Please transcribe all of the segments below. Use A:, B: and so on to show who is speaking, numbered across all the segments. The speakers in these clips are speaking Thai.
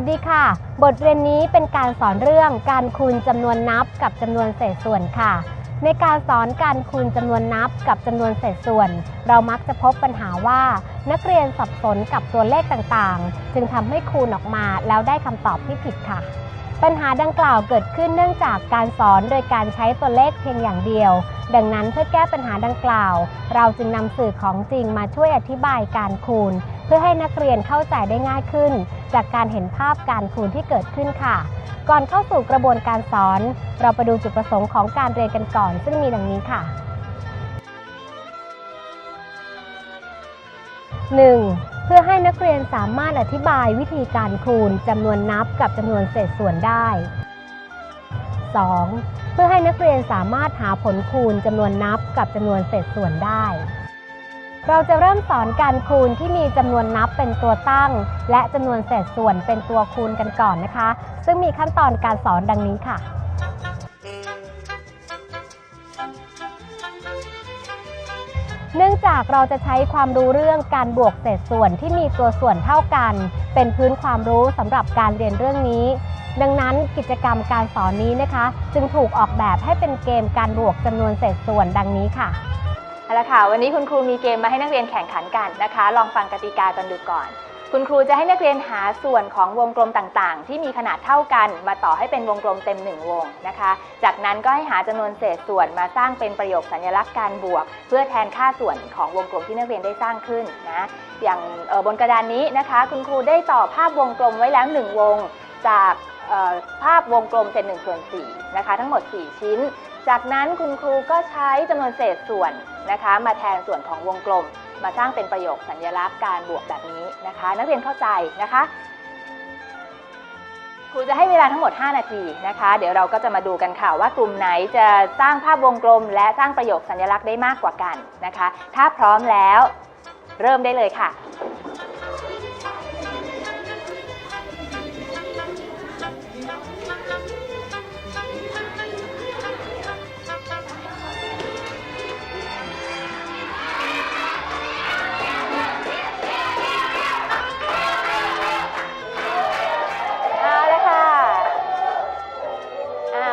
A: สวัสดีค่ะ บทเรียนนี้เป็นการสอนเรื่องการคูณจำนวนนับกับจำนวนเศษส่วนค่ะ ในการสอนการคูณจำนวนนับกับจำนวนเศษส่วน เรามักจะพบปัญหาว่า นักเรียนสับสนกับตัวเลขต่างๆ จึงทำให้คูณออกมาแล้วได้คำตอบที่ผิดค่ะ ปัญหาดังกล่าวเกิดขึ้นเนื่องจากการสอนโดยการใช้ตัวเลขเพียงอย่างเดียว ดังนั้นเพื่อแก้ปัญหาดังกล่าว เราจึงนำสื่อของจริงมาช่วยอธิบายการคูณ เพื่อให้นักเรียนเข้าใจได้ง่ายขึ้น จากการเห็นภาพการคูณที่เกิดขึ้นค่ะ ก่อนเข้าสู่กระบวนการสอน เราไปดูจุดประสงค์ของการเรียนกันก่อน ซึ่งมีดังนี้ค่ะ 1. เพื่อให้นักเรียนสามารถอธิบายวิธีการคูณจำนวนนับกับจำนวนเศษส่วนได้ 2. เพื่อให้นักเรียนสามารถหาผลคูณจำนวนนับกับจำนวนเศษส่วนได้ เราจะเริ่มสอนการคูณที่มีจำนวนนับเป็นตัวตั้ง และจำนวนเศษส่วนเป็นตัวคูณกันก่อนนะคะ ซึ่งมีขั้นตอนการสอนดังนี้ค่ะ เนื่องจากเราจะใช้ความรู้เรื่องการบวกเศษส่วนที่มีตัวส่วนเท่ากัน เป็นพื้นความรู้สำหรับการเรียนเรื่องนี้ ดังนั้นกิจกรรมการสอนนี้นะคะ จึงถูกออกแบบให้เป็นเกมการบวกจำนวนเศษส่วนดังนี้ค่ะ
B: เอาละค่ะ วันนี้คุณครูมีเกมมาให้นักเรียนแข่งขันกันนะคะ ลองฟังกติกากันดูก่อน คุณครูจะให้นักเรียนหาส่วนของวงกลมต่างๆ ที่มีขนาดเท่ากัน มาต่อให้เป็นวงกลมเต็มหนึ่งวงนะคะ จากนั้นก็ให้หาจำนวนเศษส่วนมาสร้างเป็นประโยคสัญลักษณ์การบวก เพื่อแทนค่าส่วนของวงกลมที่นักเรียนได้สร้างขึ้นนะอย่างบนกระดานนี้นะคะ คุณครูได้ต่อภาพวงกลมไว้แล้วหนึ่งวง จากภาพวงกลมเศษหนึ่งส่วนสี่นะคะ ทั้งหมด 4 ชิ้น จากนั้นคุณครูก็ใช้จำนวนเศษส่วนนะคะ มาแทนส่วนของวงกลม มาสร้างเป็นประโยคสัญลักษณ์การบวกแบบนี้นะคะ นักเรียนเข้าใจนะคะครูจะให้เวลาทั้งหมด 5 นาทีนะคะ เดี๋ยวเราก็จะมาดูกันค่ะว่ากลุ่มไหนจะสร้างภาพวงกลม และสร้างประโยคสัญลักษณ์ได้มากกว่ากันนะคะ ถ้าพร้อมแล้วเริ่มได้เลยค่ะ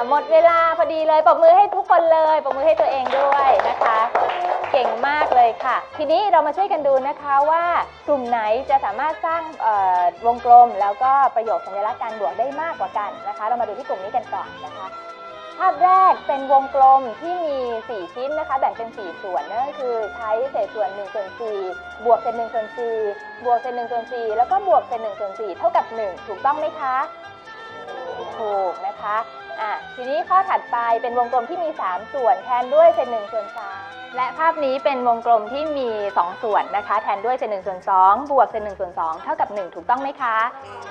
B: หมดเวลาพอดีเลยปรบมือให้ทุกคนเลยปรบมือให้ตัวเองด้วยนะคะ เก่งมากเลยค่ะ ทีนี้เรามาช่วยกันดูนะคะว่ากลุ่มไหนจะสามารถสร้างวงกลม แล้วก็ประโยคสัญลักษณ์การบวกได้มากกว่ากันนะคะ เรามาดูที่กลุ่มนี้กันก่อนนะคะ ภาพแรกเป็นวงกลมที่มี 4 ชิ้นนะคะ แบ่งเป็น 4 ส่วนนั่นก็คือใช้เศษส่วน1ส่วน4บวกเศษ1ส่วน4บวกเศษ1ส่วน4แล้วก็บวกเศษ1ส่วน4เท่ากับ 1 ถูกต้องไหมคะถูกนะคะ อะทีนี้ข้อถัดไปเป็นวงกลมที่มี 3 ส่วนแทนด้วยเศษ1ส่วน3และภาพนี้เป็นวงกลมที่มี 2 ส่วนนะคะ แทนด้วยเศษ1ส่วน2บวกเศษ1ส่วน2เท่ากับ 1 ถูกต้องไหมคะ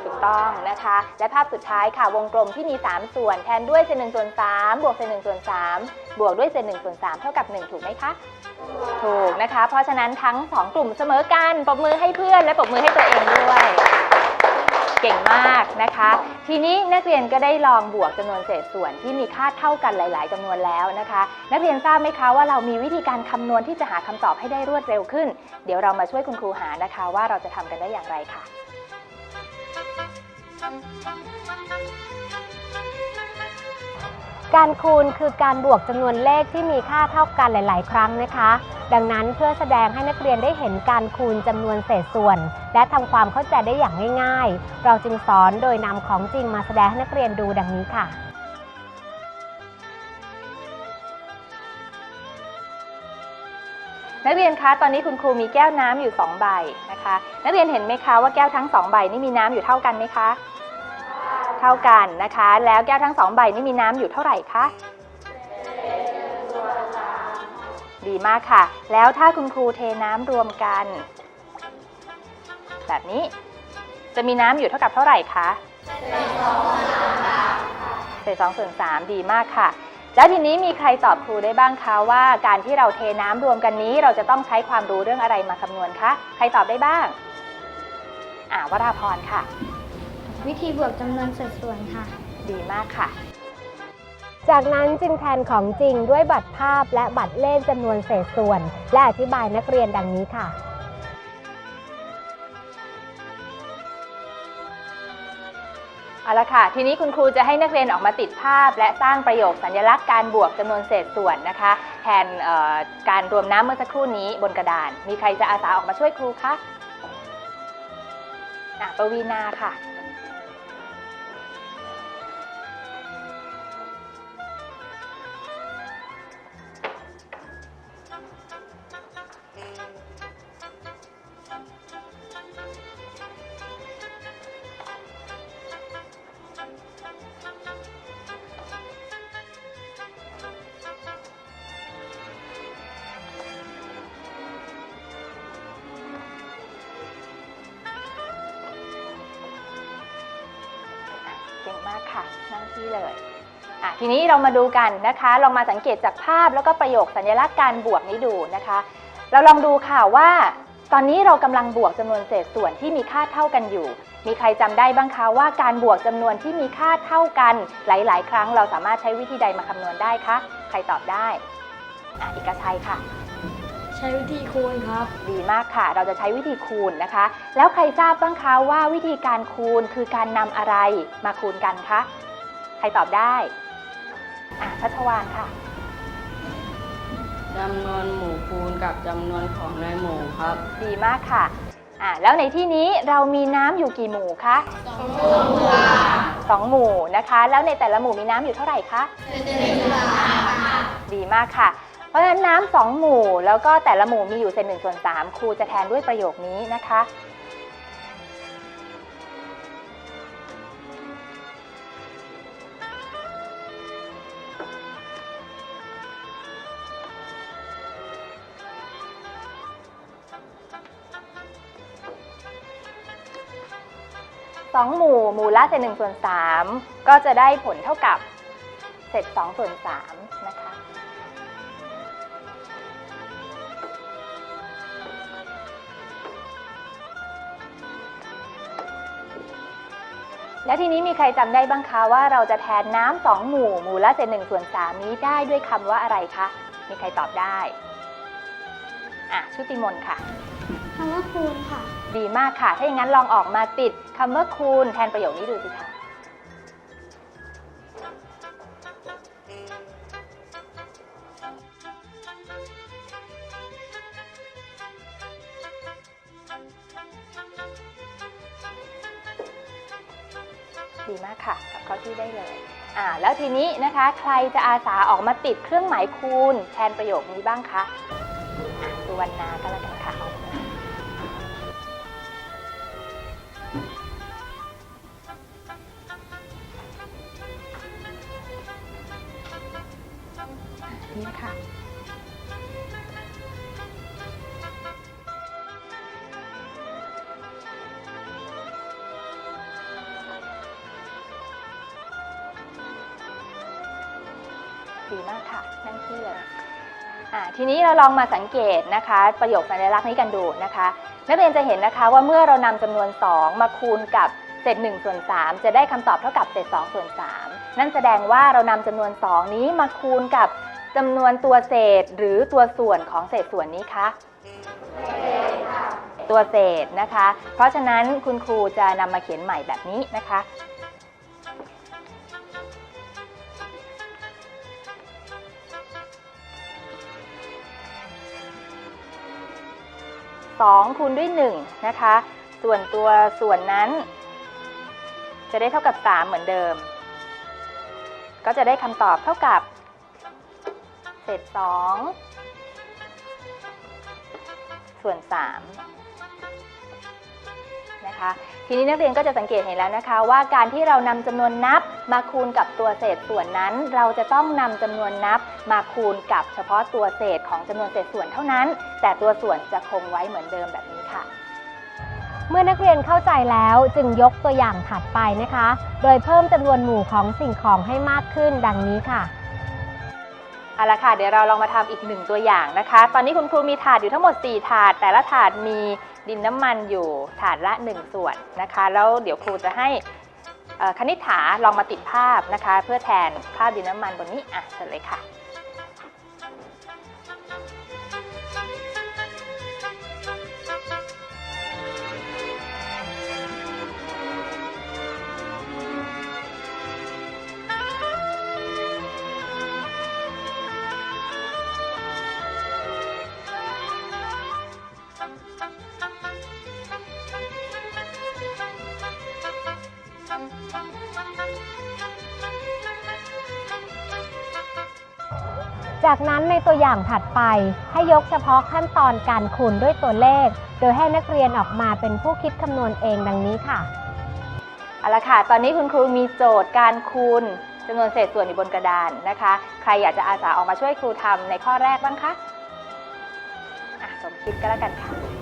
B: ถูกต้องนะคะ และภาพสุดท้ายค่ะ วงกลมที่มี 3 ส่วน แทนด้วยเศษ1ส่วน3บวกเศษ1ส่วน3บวกด้วยเศษ1ส่วน3เท่ากับ 1 ถูกไหมคะ ถูกนะคะ เพราะฉะนั้นทั้ง 2 กลุ่มเสมอกันปรบมือให้เพื่อนและปรบมือให้ตัวเองด้วย ก่งมากนะคะ ทีนี้นักเรียนก็ได้ลองบวกจำนวนเศษส่วนที่มีค่าเท่ากันหลาย ๆจำนวนแล้วนะคะ นักเรียนทราบไหมคะว่าเรามีวิธีการคำนวณที่จะหาคำตอบให้ได้รวดเร็วขึ้น เดี๋ยวเรามาช่วยคุณครูหานะคะ ว่าเราจะทำกันได้อย่างไรค่ะ
A: การคูณคือการบวกจำนวนเลขที่มีค่าเท่ากันหลาย ๆ ครั้งนะคะ ดังนั้นเพื่อแสดงให้นักเรียนได้เห็นการคูณจำนวนเศษส่วน และทำความเข้าใจได้อย่างง่าย ๆ เราจึงสอนโดยนำของจริงมาแสดงให้นักเรียนดูดังนี้ค่ะ
B: นักเรียนคะตอนนี้คุณครูมีแก้วน้ำอยู่ 2 ใบนะคะ นักเรียนเห็นไหมคะว่าแก้วทั้ง 2 ใบนี่มีน้ำอยู่เท่ากันไหมคะ เท่ากันนะคะ แล้วแก้วทั้ง2ใบนี่มีน้ำอยู่เท่าไหร่คะดีมากค่ะ แล้วถ้าคุณครูเทน้ำรวมกัน แบบนี้จะมีน้ำอยู่เท่ากับเท่าไหร่คะเศษสองส่วนสามดีมากค่ะ แล้วทีนี้มีใครตอบครูได้บ้างคะว่า การที่เราเทน้ำรวมกันนี้ เราจะต้องใช้ความรู้เรื่องอะไรมาคำนวณคะ ใครตอบได้บ้าง อ่าวราพรค่ะ
C: วิธีบวกจำนวนสัดส่วนค่ะ
B: ดีมากค่ะ
A: จากนั้นจึงแทนของจริงด้วยบัตรภาพและบัตรเลขจำนวนเศษส่วน และอธิบายนักเรียนดังนี้ค่ะ
B: เอาละค่ะ ทีนี้คุณครูจะให้นักเรียนออกมาติดภาพ และสร้างประโยคสัญลักษณ์การบวกจำนวนเศษส่วนนะคะ แทนเอ่อการรวมน้ำเมื่อสักครู่นี้บนกระดาน มีใครจะอาสาออกมาช่วยครูคะอะปวีนาค่ะ เก่งมากค่ะ นั่งที่เลยอะทีนี้เรามาดูกันนะคะ ลองมาสังเกตจากภาพแล้วก็ประโยคสัญลักษณ์การบวกนี้ดูนะคะ เราลองดูค่ะว่า ตอนนี้เรากำลังบวกจำนวนเศษส่วนที่มีค่าเท่ากันอยู่ มีใครจำได้บ้างคะว่าการบวกจำนวนที่มีค่าเท่ากัน หลาย ๆ ครั้งเราสามารถใช้วิธีใดมาคำนวณได้คะ ใครตอบได้อะเอกชัยค่ะ
C: ใช้วิธีคูณครับ
B: ดีมากค่ะ เราจะใช้วิธีคูณนะคะ แล้วใครทราบบ้างคะว่าวิธีการคูณคือการนำอะไรมาคูณกันคะ ใครตอบได้อะชัชวานค่ะ
D: จำนวนหมู่คูณกับจำนวนของในหมู่ครับ
B: ดีมากค่ะอะ แล้วในที่นี้เรามีน้ำอยู่กี่หมู่คะสองหมู่สองหมู่นะคะ แล้วในแต่ละหมู่มีน้ำอยู่เท่าไหร่คะดีมากค่ะเพ ราะฉะนั้นน้ำสองหมู่ แล้วก็แต่ละหมู่มีอยู่เศษหนึ่งส่วนสามครูจะแทนด้วยประโยคนี้นะคะ สองหมู่หมู่ละเศษหนึ่งส่วนสามก็จะได้ผลเท่ากับเศษสองส่วนสามนะคะ แล้วทีนี้มีใครจำได้บ้างคะว่าเราจะแทนน้ำสองหมู่หมู่ละเศษหนึ่งส่วนสามนี้ได้ด้วยคำว่าอะไรคะ มีใครตอบได้ อะชุติมนต์ค่ะ
C: คำว่าคูณค่ะ
B: ดีมากค่ะ ถ้าอย่างนั้นลองออกมาติดคำว่าคูณแทนประโยคนี้ดูสิคะ เข้าที่ได้เลยอ่าแล้วทีนี้นะคะ ใครจะอาสาออกมาติดเครื่องหมายคูณแทนประโยคนี้บ้างคะสุวรรณาก็แล้วกัน ดีมากค่ะ นั่งที่เลยอ่าทีนี้เราลองมาสังเกตนะคะ ประโยคสัญลักษณ์นี้กันดูนะคะ นักเรียนจะเห็นนะคะว่าเมื่อเรานำจำนวน 2 มาคูณกับเศษ1ส่วน3จะได้คำตอบเท่ากับเศษ2ส่วน3นั่นแสดงว่าเรานำจำนวน 2 นี้มาคูณกับจำนวนตัวเศษหรือตัวส่วนของเศษส่วนนี้คะตัวเศษนะคะ เพราะฉะนั้นคุณครูจะนำมาเขียนใหม่แบบนี้นะคะ 2คูณด้วย1นะคะ ส่วนตัวส่วนนั้น จะได้เท่ากับ 3 เหมือนเดิม ก็จะได้คำตอบเท่ากับ เศษ 2 ส่วน 3 นะคะ ทีนี้นักเรียนก็จะสังเกตเห็นแล้วนะคะ ว่าการที่เรานำจำนวนนับมาคูณกับตัวเศษส่วนนั้น เราจะต้องนำจำนวนนับมาคูณกับเฉพาะตัวเศษของจำนวนเศษส่วนเท่านั้น แต่ตัวส่วนจะคงไว้เหมือนเดิมแบบนี้ค่ะ
A: เมื่อนักเรียนเข้าใจแล้วจึงยกตัวอย่างถัดไปนะคะ โดยเพิ่มจำนวนหมู่ของสิ่งของให้มากขึ้นดังนี้ค่ะ
B: เอาละค่ะเดี๋ยวเราลองมาทำอีกหนึ่งตัวอย่างนะคะ ตอนนี้คุณครูมีถาดอยู่ทั้งหมด 4 ถาด แต่ละถาดมี ดินน้ำมันอยู่ถาดละ 1 ส่วนนะคะ แล้วเดี๋ยวครูจะให้คณิษฐาลองมาติดภาพนะคะ เพื่อแทนภาพดินน้ำมันบนนี้อะเสร็จเลยค่ะ
A: ตัวอย่างถัดไปให้ยกเฉพาะขั้นตอนการคูณด้วยตัวเลข โดยให้นักเรียนออกมาเป็นผู้คิดคำนวณเองดังนี้ค่ะ
B: เอาละค่ะ ตอนนี้คุณครูมีโจทย์การคูณจำนวนเศษส่วนอยู่บนกระดานนะคะ ใครอยากจะอาสาออกมาช่วยครูทำในข้อแรกบ้างคะ อะสมคิดก็แล้วกันค่ะ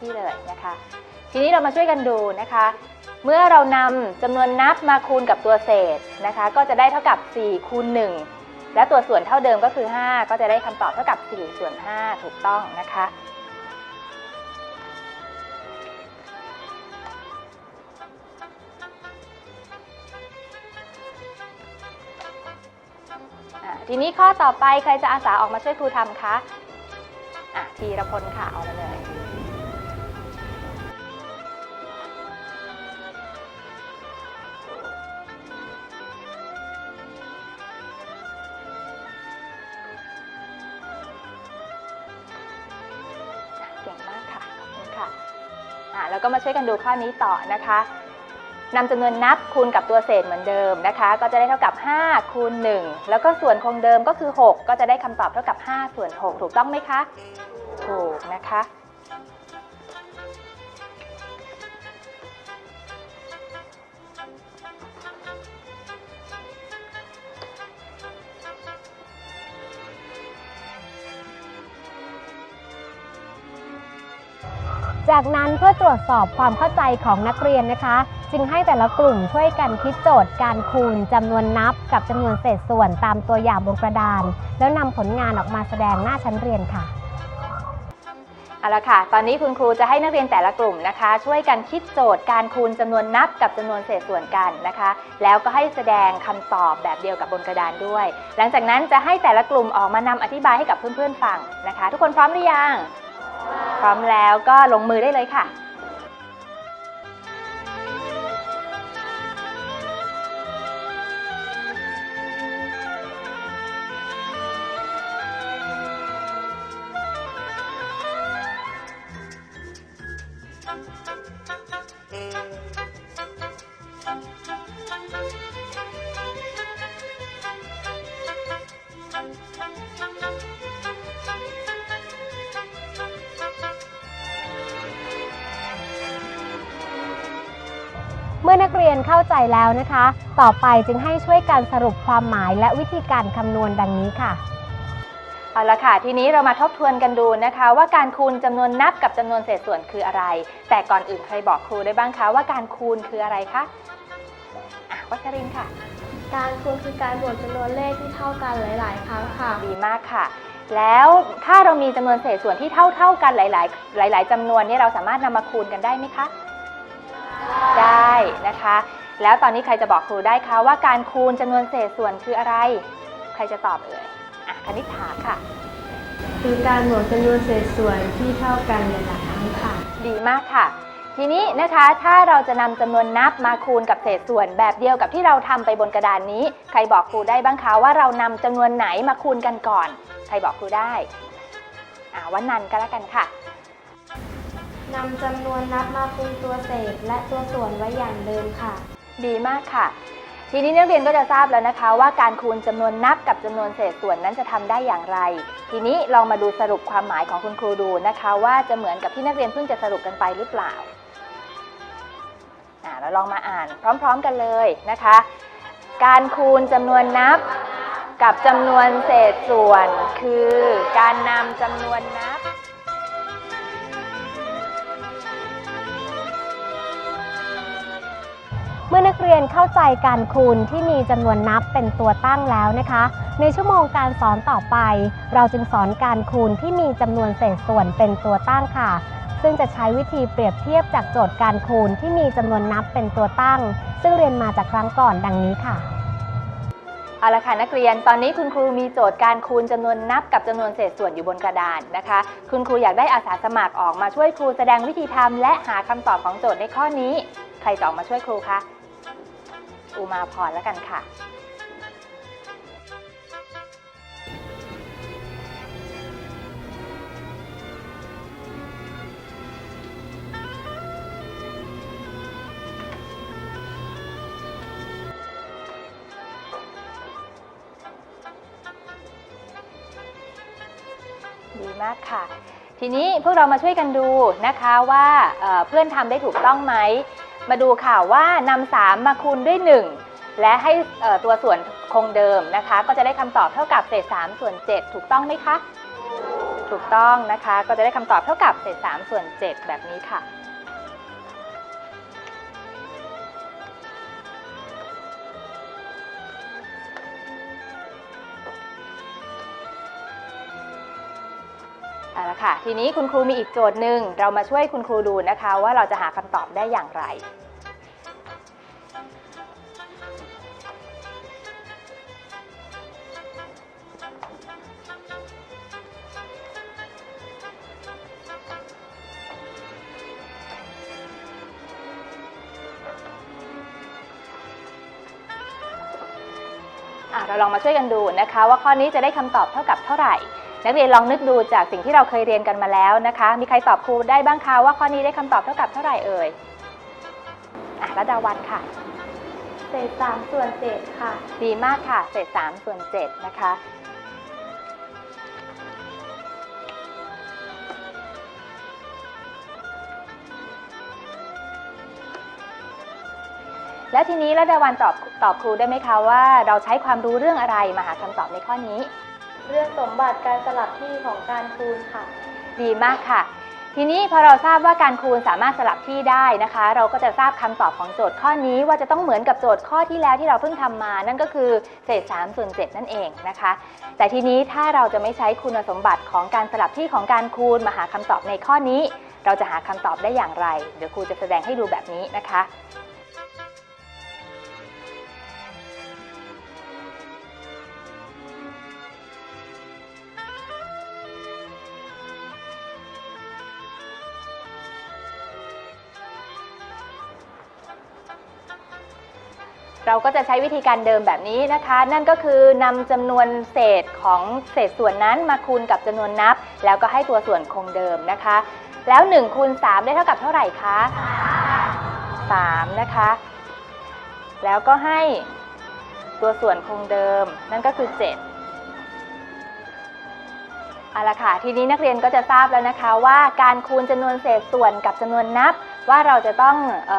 B: ที่เลยนะคะ ทีนี้เรามาช่วยกันดูนะคะ เมื่อเรานำจำนวนนับมาคูณกับตัวเศษนะคะ ก็จะได้เท่ากับ 4 คูณ 1 และตัวส่วนเท่าเดิมก็คือ 5 ก็จะได้คำตอบเท่ากับ 4 ส่วน 5 ถูกต้องนะคะทีนี้ข้อต่อไปใครจะอาสาออกมาช่วยครูทำคะ อะ ทีละพลค่ะเอามาเลย ก็มาช่วยกันดูข้อนี้ต่อนะคะนำจำนวนนับคูณกับตัวเศษเหมือนเดิมนะคะ ก็จะได้เท่ากับ 5 คูณ 1 แล้วก็ส่วนคงเดิมก็คือ 6 ก็จะได้คำตอบเท่ากับ 5 ส่วน 6 ถูกต้องไหมคะ ถูกนะคะ
A: จากนั้นเพื่อตรวจสอบความเข้าใจของนักเรียนนะคะ จึงให้แต่ละกลุ่มช่วยกันคิดโจทย์การคูณจำนวนนับกับจำนวนเศษส่วนตามตัวอย่างบนกระดาน แล้วนำผลงานออกมาแสดงหน้าชั้นเรียนค่ะ
B: เอาละค่ะ ตอนนี้คุณครูจะให้นักเรียนแต่ละกลุ่มนะคะ ช่วยกันคิดโจทย์การคูณจำนวนนับกับจำนวนเศษส่วนกันนะคะ แล้วก็ให้แสดงคำตอบแบบเดียวกับบนกระดานด้วย หลังจากนั้นจะให้แต่ละกลุ่มออกมานำอธิบายให้กับเพื่อนๆฟังนะคะ ทุกคนพร้อมหรือยัง พร้อมแล้วก็ลงมือได้เลยค่ะ
A: มื่อนักเรียนเข้าใจแล้วนะคะ ต่อไปจึงให้ช่วยกันสรุปความหมายและวิธีการคำนวณดังนี้ค่ะ
B: เอาละค่ะ ทีนี้เรามาทบทวนกันดูนะคะ ว่าการคูณจำนวนนับกับจำนวนเศษส่วนคืออะไร แต่ก่อนอื่นใครบอกครูได้บ้างคะว่าการคูณคืออะไรคะอะวัชรินทร์ค่ะ
C: การคูณคือการบวกจำนวนเลขที่เท่ากันหลาย ๆ ครั้งค่ะ
B: ดีมากค่ะ แล้วถ้าเรามีจำนวนเศษส่วนที่เท่าเท่า ๆกันหลาย ๆ หลาย ๆจำนวนเนี่ยเราสามารถนำมาคูณกันได้ไหมคะ ได้นะคะ แล้วตอนนี้ใครจะบอกครูได้คะว่าการคูณจำนวนเศษส่วนคืออะไร ใครจะตอบเอ่ยอะคณิษฐาค่ะ
C: คือการบวกจำนวนเศษส่วนที่เท่ากันหลายๆครั้งค่ะ
B: ดีมากค่ะ ทีนี้นะคะถ้าเราจะนำจำนวนนับมาคูณกับเศษส่วนแบบเดียวกับที่เราทำไปบนกระดานนี้ ใครบอกครูได้บ้างคะว่าเรานำจำนวนไหนมาคูณกันก่อน ใครบอกครูได้อ่าวันนันก็แล้วกันค่ะ
C: นำจำนวนนับมาคูณตัวเศษและตัวส่วนไว้อย่างเดิมค่ะ
B: ดีมากค่ะ ทีนี้นักเรียนก็จะทราบแล้วนะคะ ว่าการคูณจำนวนนับกับจำนวนเศษส่วนนั้นจะทำได้อย่างไร ทีนี้ลองมาดูสรุปความหมายของคุณครูดูนะคะ ว่าจะเหมือนกับที่นักเรียนเพิ่งจะสรุปกันไปหรือเปล่าอ่าเราลองมาอ่านพร้อม ๆกันเลยนะคะ การคูณจำนวนนับกับจำนวนเศษส่วน คือการนำจำนวนนับ
A: เรียนเข้าใจการคูณที่มีจำนวนนับเป็นตัวตั้งแล้วนะคะ ในชั่วโมงการสอนต่อไป เราจึงสอนการคูณที่มีจำนวนเศษส่วนเป็นตัวตั้งค่ะ ซึ่งจะใช้วิธีเปรียบเทียบจากโจทย์การคูณที่มีจำนวนนับเป็นตัวตั้ง ซึ่งเรียนมาจากครั้งก่อนดังนี้ค่ะ
B: เอาละค่ะนักเรียนตอนนี้คุณครูมีโจทย์การคูณจำนวนนับกับจำนวนเศษส่วนอยู่บนกระดานนะคะ คุณครูอยากได้อาสาสมัครออกมาช่วยครูแสดงวิธีทำและหาคำตอบของโจทย์ในข้อนี้ ใครจะออกมาช่วยครูคะ อุมาพรแล้วกันค่ะ ดีมากค่ะ ทีนี้พวกเรามาช่วยกันดูนะคะว่าเอ่อเพื่อนทำได้ถูกต้องไหม มาดูค่ะว่านำสามมาคูณด้วย 1 และให้ตัวส่วนคงเดิมนะคะ ก็จะได้คำตอบเท่ากับเศษ3ส่วน 7 ถูกต้องไหมคะ ถูกต้องนะคะ ก็จะได้คำตอบเท่ากับเศษ3ส่วน 7 แบบนี้ค่ะ เอาละค่ะ ทีนี้คุณครูมีอีกโจทย์หนึ่งเรามาช่วยคุณครูดูนะคะ ว่าเราจะหาคำตอบได้อย่างไร เราลองมาช่วยกันดูนะคะ ว่าข้อนี้จะได้คำตอบเท่ากับเท่าไหร่ นักเรียนลองนึกดูจากสิ่งที่เราเคยเรียนกันมาแล้วนะคะ มีใครตอบครูได้บ้างคะว่าข้อนี้ได้คำตอบเท่ากับเท่าไหร่เอ่ยอะระดาวันค่ะ
C: เศษ3ส่วน7ค่ะ
B: ดีมากค่ะ เศษ3ส่วน7นะคะ แล้วทีนี้ระดาวันตอบตอบครูได้ไหมคะว่า เราใช้ความรู้เรื่องอะไรมาหาคำตอบในข้อนี้
C: เรื่องสมบัติการสลับที่ของการคูณค่ะ
B: ดีมากค่ะ ทีนี้พอเราทราบว่าการคูณสามารถสลับที่ได้นะคะ เราก็จะทราบคำตอบของโจทย์ข้อนี้ว่าจะต้องเหมือนกับโจทย์ข้อที่แล้วที่เราเพิ่งทำมา นั่นก็คือเศษ3ส่วน7นั่นเองนะคะ แต่ทีนี้ถ้าเราจะไม่ใช้คุณสมบัติของการสลับที่ของการคูณมาหาคำตอบในข้อนี้ เราจะหาคำตอบได้อย่างไร เดี๋ยวครูจะแสดงให้ดูแบบนี้นะคะ เราก็จะใช้วิธีการเดิมแบบนี้นะคะ นั่นก็คือนำจำนวนเศษของเศษส่วนนั้นมาคูณกับจำนวนนับ แล้วก็ให้ตัวส่วนคงเดิมนะคะ แล้ว1คูณ3ได้เท่ากับเท่าไหร่คะ3นะคะ แล้วก็ให้ตัวส่วนคงเดิม นั่นก็คือ 7เอาละค่ะ ทีนี้นักเรียนก็จะทราบแล้วนะคะว่าการคูณจำนวนเศษส่วนกับจำนวนนับ ว่าเราจะต้อง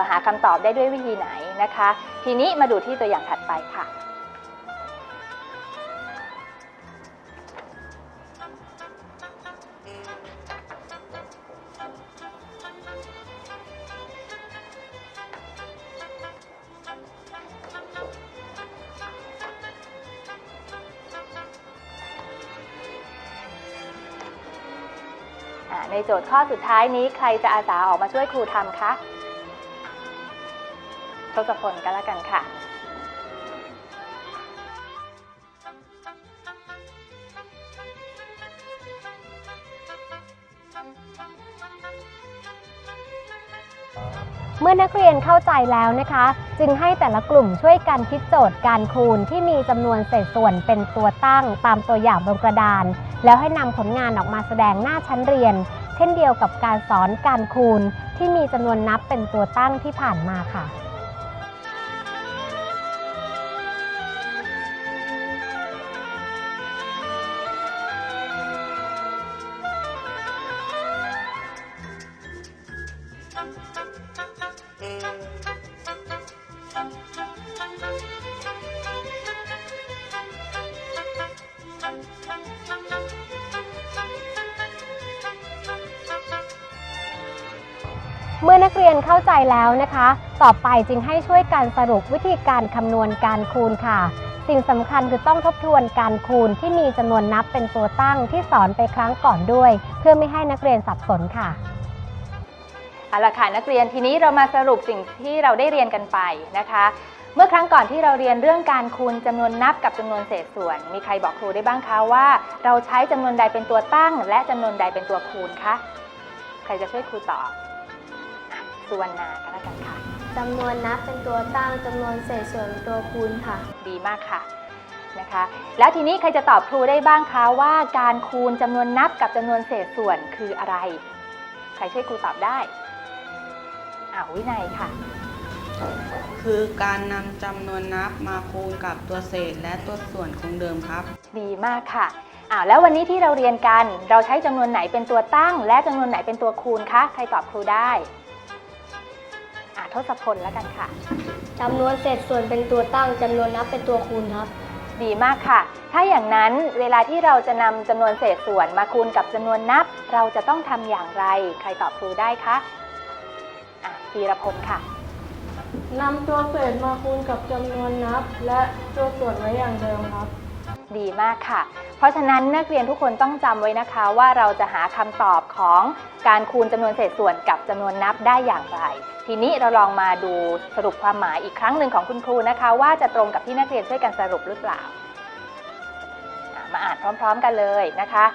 B: หาคำตอบได้ด้วยวิธีไหนนะคะ ทีนี้มาดูที่ตัวอย่างถัดไปค่ะ ในโจทย์ข้อสุดท้ายนี้ใครจะอาสาออกมาช่วยครูทำคะทศพลก็แล้วกันค่ะ
A: เมื่อนักเรียนเข้าใจแล้วนะคะ จึงให้แต่ละกลุ่มช่วยกันคิดโจทย์การคูณที่มีจำนวนเศษส่วนเป็นตัวตั้งตามตัวอย่างบนกระดาน แล้วให้นำผลงานออกมาแสดงหน้าชั้นเรียน เช่นเดียวกับการสอนการคูณที่มีจำนวนนับเป็นตัวตั้งที่ผ่านมาค่ะ เมื่อนักเรียนเข้าใจแล้วนะคะ ต่อไปจึงให้ช่วยกันสรุปวิธีการคำนวณการคูณค่ะ สิ่งสำคัญคือต้องทบทวนการคูณที่มีจำนวนนับเป็นตัวตั้งที่สอนไปครั้งก่อนด้วย เพื่อไม่ให้นักเรียนสับสนค่ะ
B: เอาละค่ะนักเรียนทีนี้เรามาสรุปสิ่งที่เราได้เรียนกันไปนะคะ เมื่อครั้งก่อนที่เราเรียนเรื่องการคูณจำนวนนับกับจำนวนเศษส่วน มีใครบอกครูได้บ้างคะว่า เราใช้จำนวนใดเป็นตัวตั้ง และจำนวนใดเป็นตัวคูณคะใครจะช่วยครูตอบ สุวรรณาก็แล้วกันค่ะ
C: จำนวนนับเป็นตัวตั้งจำนวนเศษส่วนเป็นตัวคูณค่ะ
B: ดีมากค่ะนะคะ แล้วทีนี้ใครจะตอบครูได้บ้างคะว่าการคูณจำนวนนับกับจำนวนเศษส่วนคืออะไร ใครช่วยครูตอบได้อ้าววินัยค่ะ
D: คือการนำจำนวนนับมาคูณกับตัวเศษและตัวส่วนคงเดิมครับ
B: ดีมากค่ะอ้าวแล้ววันนี้ที่เราเรียนกัน เราใช้จำนวนไหนเป็นตัวตั้ง และจำนวนไหนเป็นตัวคูณคะ ใครตอบครูได้อ่า ทศพลแล้วกันค่ะ
C: จำนวนเศษส่วนเป็นตัวตั้งจำนวนนับเป็นตัวคูณครับ
B: ดีมากค่ะ ถ้าอย่างนั้นเวลาที่เราจะนำจำนวนเศษส่วนมาคูณกับจำนวนนับ เราจะต้องทำอย่างไร ใครตอบครูได้คะอะธีรพลค่ะ
C: นำตัวเศษมาคูณกับจำนวนนับ และตัวส่วนไว้อย่างเดิมครับ
B: ดีมากค่ะ เพราะฉะนั้นนักเรียนทุกคนต้องจำไว้นะคะ ว่าเราจะหาคำตอบของการคูณจำนวนเศษส่วนกับจำนวนนับได้อย่างไร ทีนี้เราลองมาดูสรุปความหมายอีกครั้งหนึ่งของคุณครูนะคะ ว่าจะตรงกับที่นักเรียนช่วยกันสรุปหรือเปล่า มาอ่านพร้อม ๆ กันเลยนะคะ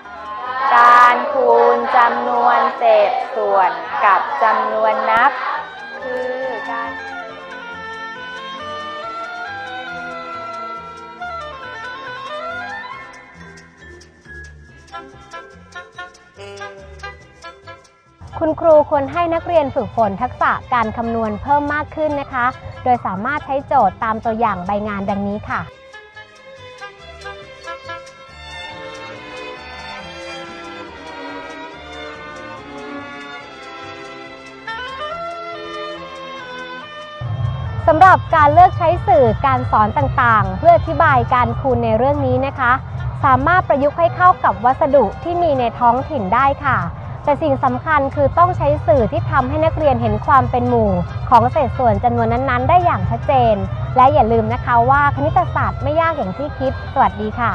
B: การคูณจำนวนเศษส่วนกับจำนวนนับคือ
A: คุณครูควรให้นักเรียนฝึกฝนทักษะการคำนวณเพิ่มมากขึ้นนะคะ โดยสามารถใช้โจทย์ตามตัวอย่างใบงานดังนี้ค่ะ สำหรับการเลือกใช้สื่อการสอนต่างๆ เพื่ออธิบายการคูณในเรื่องนี้นะคะ สามารถประยุกต์ให้เข้ากับวัสดุที่มีในท้องถิ่นได้ค่ะ แต่สิ่งสำคัญคือต้องใช้สื่อที่ทำให้นักเรียนเห็นความเป็นหมู่ของเศษส่วนจำนวนนั้นๆ ได้อย่างชัดเจน และอย่าลืมนะคะว่าคณิตศาสตร์ไม่ยากอย่างที่คิด สวัสดีค่ะ